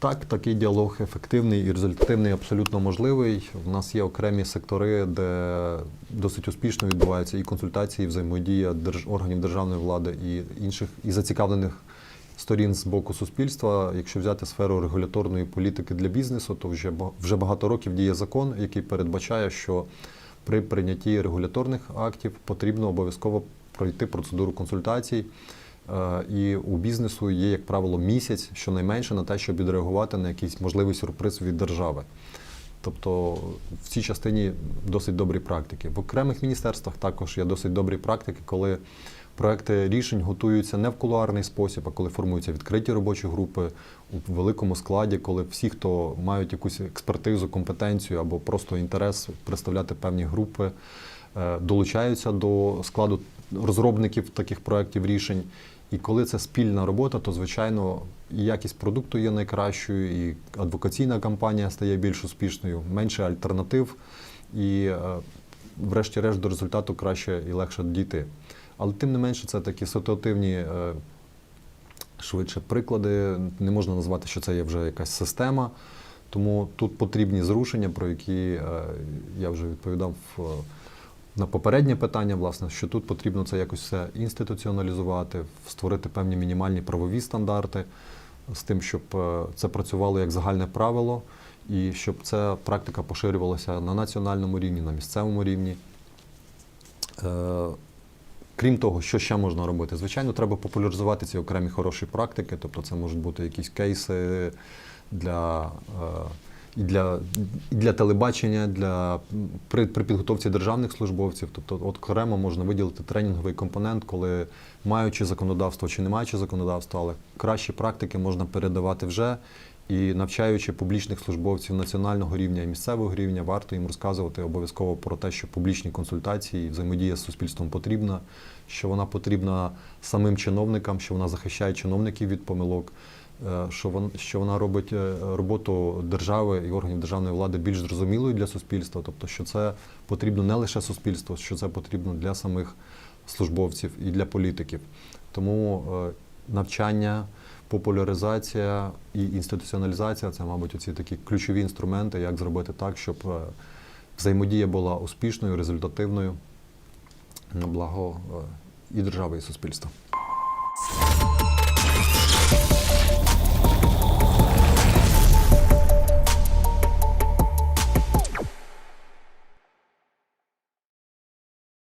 Так, такий діалог ефективний і результативний, абсолютно можливий. У нас є окремі сектори, де досить успішно відбуваються і консультації, і взаємодія держ... органів державної влади і інших і зацікавлених сторін з боку суспільства. Якщо взяти сферу регуляторної політики для бізнесу, то вже вже багато років діє закон, який передбачає, що при прийнятті регуляторних актів потрібно обов'язково пройти процедуру консультацій. Е, І у бізнесу є, як правило, місяць щонайменше на те, щоб відреагувати на якийсь можливий сюрприз від держави. Тобто в цій частині досить добрі практики. В окремих міністерствах також є досить добрі практики, коли проекти рішень готуються не в кулуарний спосіб, а коли формуються відкриті робочі групи у великому складі, коли всі, хто мають якусь експертизу, компетенцію або просто інтерес представляти певні групи, е, долучаються до складу розробників таких проєктів рішень. І коли це спільна робота, то звичайно і якість продукту є найкращою, і адвокаційна кампанія стає більш успішною, менше альтернатив, і, е, врешті-решт, до результату краще і легше дійти. Але тим не менше, це такі ситуативні, е, швидше приклади. Не можна назвати, що це є вже якась система. Тому тут потрібні зрушення, про які е, я вже відповідав на попереднє питання, власне, що тут потрібно це якось все інституціоналізувати, створити певні мінімальні правові стандарти з тим, щоб е, це працювало як загальне правило, і щоб ця практика поширювалася на національному рівні, на місцевому рівні. Е, Крім того, що ще можна робити? Звичайно, треба популяризувати ці окремі хороші практики, тобто це можуть бути якісь кейси для, е, і для, і для телебачення, для, при, при підготовці державних службовців. Тобто, от окремо можна виділити тренінговий компонент, коли маючи законодавство чи не маючи законодавства, але кращі практики можна передавати вже. І навчаючи публічних службовців національного рівня і місцевого рівня, варто їм розказувати обов'язково про те, що публічні консультації, взаємодія з суспільством потрібна, що вона потрібна самим чиновникам, що вона захищає чиновників від помилок, що вона, що вона робить е, роботу держави і органів державної влади більш зрозумілою для суспільства, тобто, що це потрібно не лише суспільству, що це потрібно для самих службовців і для політиків. Тому е, навчання популяризація і інституціоналізація це, мабуть, оці такі ключові інструменти, як зробити так, щоб е, взаємодія була успішною, результативною на благо е, і держави, і суспільства.